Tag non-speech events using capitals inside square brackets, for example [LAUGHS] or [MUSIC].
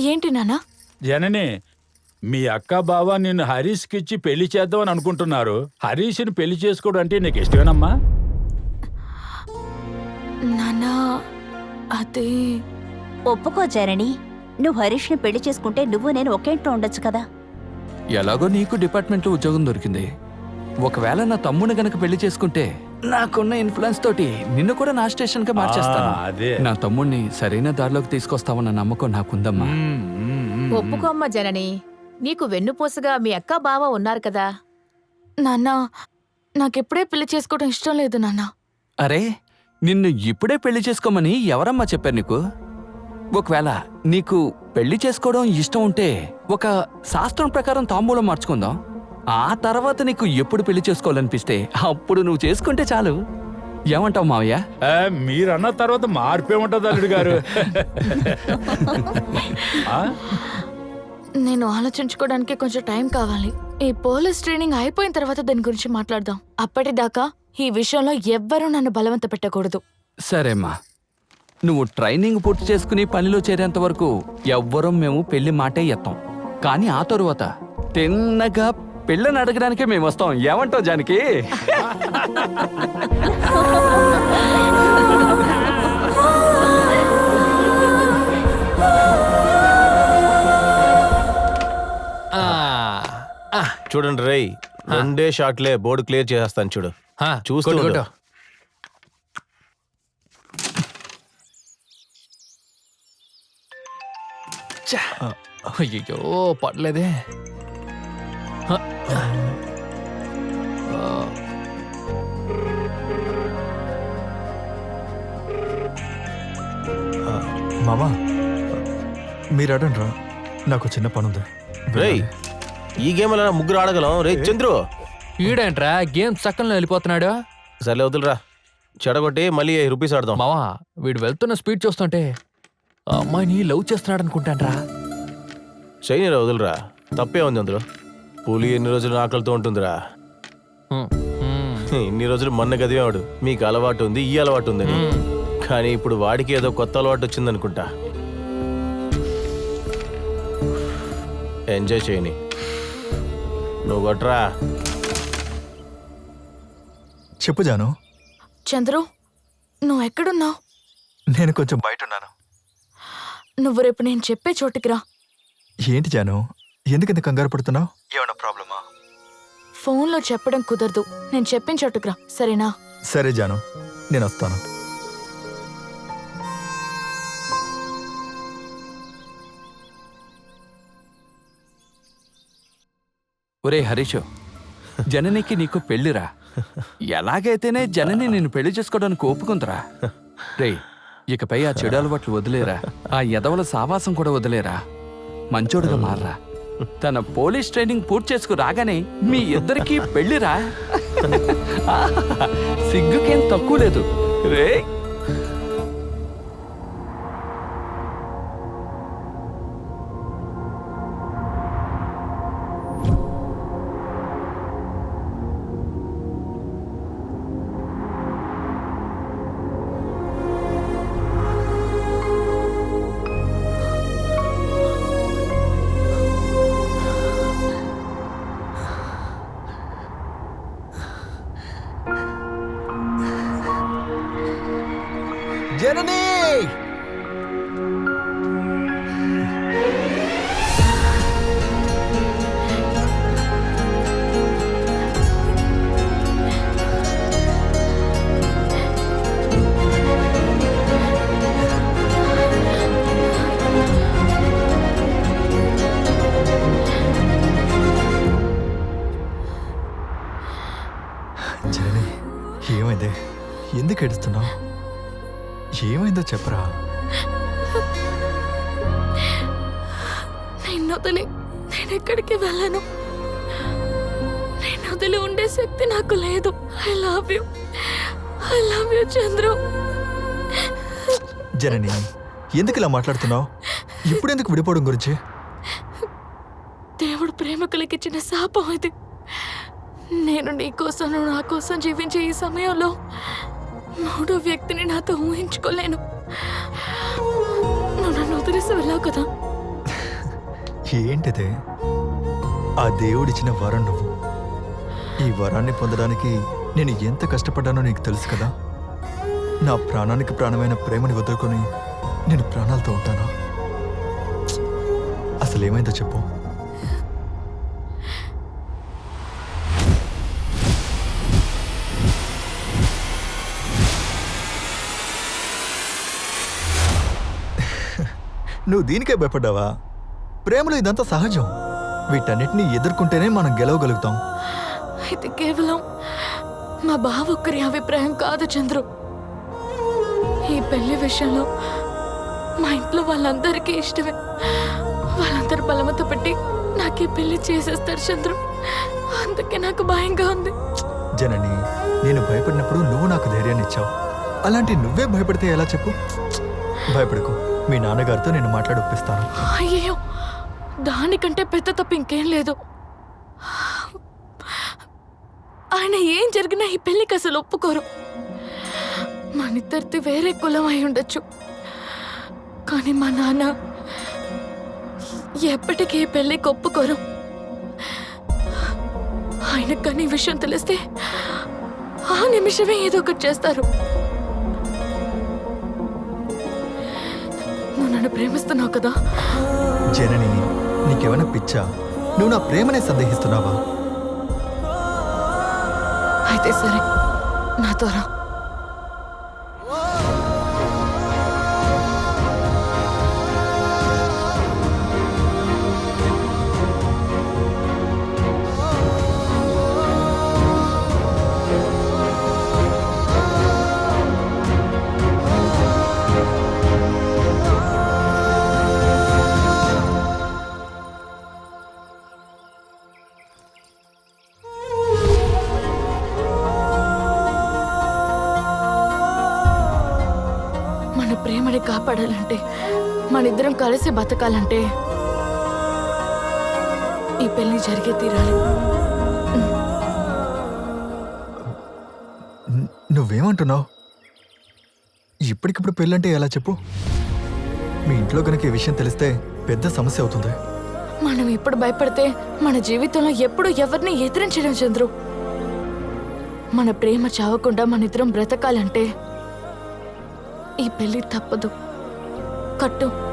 ఏంటి నాన్న జనని మీ అక్క బావ నిన్ను హరీష్కి ఇచ్చి పెళ్ళి చేద్దామని అనుకుంటున్నారు. హరీష్ని పెళ్ళి చేసుకోవడం అంటే నీకు ఇష్టమేనమ్మా? నాన్న అది. ఒప్పుకో జరణి నువ్వు హరీష్ని పెళ్ళి చేసుకుంటే నువ్వు నేను ఒకే ఇంట్లో ఉండొచ్చు కదా. ఎలాగో నీకు డిపార్ట్మెంట్లో ఉద్యోగం దొరికింది. ఒకవేళ నా తమ్ముని గనక పెళ్ళి చేసుకుంటే నాకున్న ఇన్ఫ్లుయెన్స్ తోటి నిన్ను కూడా నా స్టేషన్కి మార్చేస్తాను అదే. నా తమ్ముణ్ణి సరైన దారిలోకి తీసుకొస్తావన్న నమ్మకం నాకుందమ్మా. మ్మ్, మ్మ్, మ్మ్. ఒప్పుకోమ్మ జనని. నీకు వెన్నుపూసగా మీ అక్క బావ ఉన్నారు కదా. నాన్న నాకెప్పుడే పెళ్ళి చేసుకోవడం ఇష్టం లేదు నాన్న. అరే నిన్ను ఇప్పుడే పెళ్ళి చేసుకోమని ఎవరమ్మా చెప్పారు నీకు? ఒకవేళ నీకు పెళ్ళి చేసుకోవడం ఇష్టం ఉంటే ఒక శాస్త్రం ప్రకారం తాంబూలం మార్చుకుందాం. ఆ తర్వాత నీకు ఎప్పుడు పెళ్ళి చేసుకోవాలనిపిస్తే అప్పుడు నువ్వు చేసుకుంటే చాలు. ఏమంటావు మావయ్య? మీరన్న తర్వాత మార్పే ఉంటుంది అల్లుడు గారు. ఆ? నేను ఆలోచించుకోవడానికి కొంచెం టైం కావాలి. ఈ పోలీస్ ట్రైనింగ్ అయిపోయిన తర్వాత దాని గురించి మాట్లాడదాం. అప్పటిదాకా ఈ విషయంలో ఎవ్వరూ నన్ను బలవంత పెట్టకూడదు. సరేమ్మా నువ్వు ట్రైనింగ్ పూర్తి చేసుకుని పనిలో చేరేంత వరకు ఎవ్వరం మేము పెళ్ళి మాటే ఎత్తాం. కానీ ఆ తరువాత తిన్నగా పెళ్ళని అడగడానికే మేము వస్తాం. ఏమంటావు జానకి? ఆ, ఆ, చూడండి రేయ్ రెండే షాట్లే బోర్డు క్లియర్ చేసేస్తాను చూడు. ఆ, చూస్తూ కొట్టు, ఉండు. కొట్టు. ఛ, అయ్యయ్యో పడలేదే. మామా మీరు అడండి రా నాకు చిన్న పనుంది. రేయ్ ఈ గేమ్ అలా ముగ్గురు ఆడగలం. రే చంద్రు. ఈడేంట్రా? గేమ్ సక్కల్లో వెళ్ళిపోతున్నాడు. సర్లే వదులురా. చెడగొట్టి మళ్ళీ రూపీస్ ఆడదాం. మావా వీడు వెళ్తున్న స్పీడ్ చూస్తుంటే అమ్మాయిని లవ్ చేస్తున్నాడు అనుకుంటాన్రా చైనీరా వదులురా. తప్పే ఉంది అందులో. పులి ఎన్ని రోజులు ఆకలితో ఉంటుందిరా? [LAUGHS] ఇన్ని రోజులు మొన్న గదివాడు మీకు అలవాటు ఉంది ఈ అలవాటు ఉందని. కానీ ఇప్పుడు వాడికి ఏదో కొత్త అలవాటు వచ్చిందనుకుంటా. ఎంజాయ్ చేయని. నువ్వు కొట్రా. చెప్పు జాను. చంద్రు నువ్వు ఎక్కడున్నావు? నేను కొంచెం బయట ఉన్నాను నువ్వు రేపు నేను చెప్పే చోటికి రా. ఏంటి జాను? ఎందుకంత కంగారు పడుతున్నావు? ప్రాబ్లమా? ఫోన్లో చెప్పడం కుదరదు. నేను చెప్పిన చోటుకు రా సరేనా? సరే జాను నేను వస్తాను. ఒరే హరీష్ జననికి నీకు పెళ్ళిరా ఎలాగైతేనే జనని నిన్ను పెళ్ళి చేసుకోవడానికి ఒప్పుకుందిరా. రే ఇకపై ఆ చెడు అలవాట్లు వదిలేరా. ఆ ఎదవల సావాసం కూడా వదిలేరా. మంచోడుగా మారరా. తన పోలీస్ ట్రైనింగ్ పూర్తి చేసుకు రాగానే మీ ఇద్దరికి పెళ్ళిరా [LAUGHS] సిగ్గుకేం తక్కువ లేదు. రే జనని! జనని ఏమైంది? ఎందుకు ఏడుస్తున్నావు? ఏమైందో చెప్పరా? నేను వదిలి నేను ఎక్కడికి వెళ్ళను. నేను వదిలి ఉండే శక్తి నాకు లేదు. I love you I love you Chandru. Janani ఎందుకు ఇలా మాట్లాడుతున్నావు? ఇప్పుడు ఎందుకు విడిపోవడం గురించి? దేవుడు ప్రేమికులకి ఇచ్చిన శాపం ఇది. నేను నీ కోసం నా కోసం జీవించే ఈ సమయంలో మూడో వ్యక్తిని నాతో ఊహించుకోలేను. నువ్వు నన్ను వదిలేసి వెళ్ళావు కదా? ఏంటిదే? ఆ దేవుడిచ్చిన వరం నువ్వు. ఈ వరాన్ని పొందడానికి నేను ఎంత కష్టపడ్డానో నీకు తెలుసు కదా? నా ప్రాణానికి ప్రాణమైన ప్రేమని వదులుకొని నేను ప్రాణాలతో ఉంటానా? అసలు ఏమైందో చెప్పు. నువ్వు దీనికే భయపడ్డావా? ప్రేమలో ఇదంతా సహజం. వీటన్నిటిని ఎదుర్కొంటేనే మనం గెలవగలుగుతాం. ఇది కేవలం మా బావ ఒక్కరి అభిప్రాయం కాదు చంద్రు. ఈ పెళ్ళి విషయంలో మా ఇంట్లో వాళ్ళందరికీ ఇష్టమే. వాళ్ళందరూ బలమత పెట్టి నాకు ఈ పెళ్ళి చేసేస్తారు చంద్రు. అందుకే నాకు భయంగా ఉంది. జనని నేను భయపడినప్పుడు నువ్వు నాకు ధైర్యాన్ని ఇచ్చావు. అలాంటి నువ్వే భయపడితే ఎలా చెప్పు? భయపడకు. మీ నాన్నగారితో నేను మాట్లాడి ఒప్పిస్తాను. అయ్యో దానికంటే పెద్ద తప్పు ఇంకేం లేదు. ఆయన ఏం జరిగినా ఈ పెళ్ళికి అసలు ఒప్పుకోరు. మనిద్దరిది వేరే కులం అయి ఉండొచ్చు. కానీ మా నాన్న ఎప్పటికీ ఈ పెళ్ళికి ఒప్పుకోరు. ఆయనకు కానీ విషయం తెలిస్తే ఆ నిమిషమే ఏదో ఒకటి చేస్తారు. నన్ను ప్రేమిస్తున్నావు కదా? జనని నీకేమైనా పిచ్చా? నువ్వు నా ప్రేమనే సందేహిస్తున్నావా? అయితే సరే నాతో రా. మన ప్రేమని కాపాడాలంటే మన ఇద్దరం కలిసి బతకాలంటే ఈ పెళ్ళి జరిగే తీరాలి. నువ్వేమంటున్నావు? ఇప్పటికిప్పుడు పెళ్ళంటే ఎలా చెప్పు? మీ ఇంట్లో కనుక ఈ విషయం తెలిస్తే పెద్ద సమస్య అవుతుంది. మనం ఇప్పుడు భయపడితే మన జీవితంలో ఎప్పుడు ఎవరిని ఎదిరించడం చంద్రు. మన ప్రేమ చావకుండా మన ఇద్దరం బ్రతకాలంటే ఈ పెళ్ళి తప్పదు. కట్టు.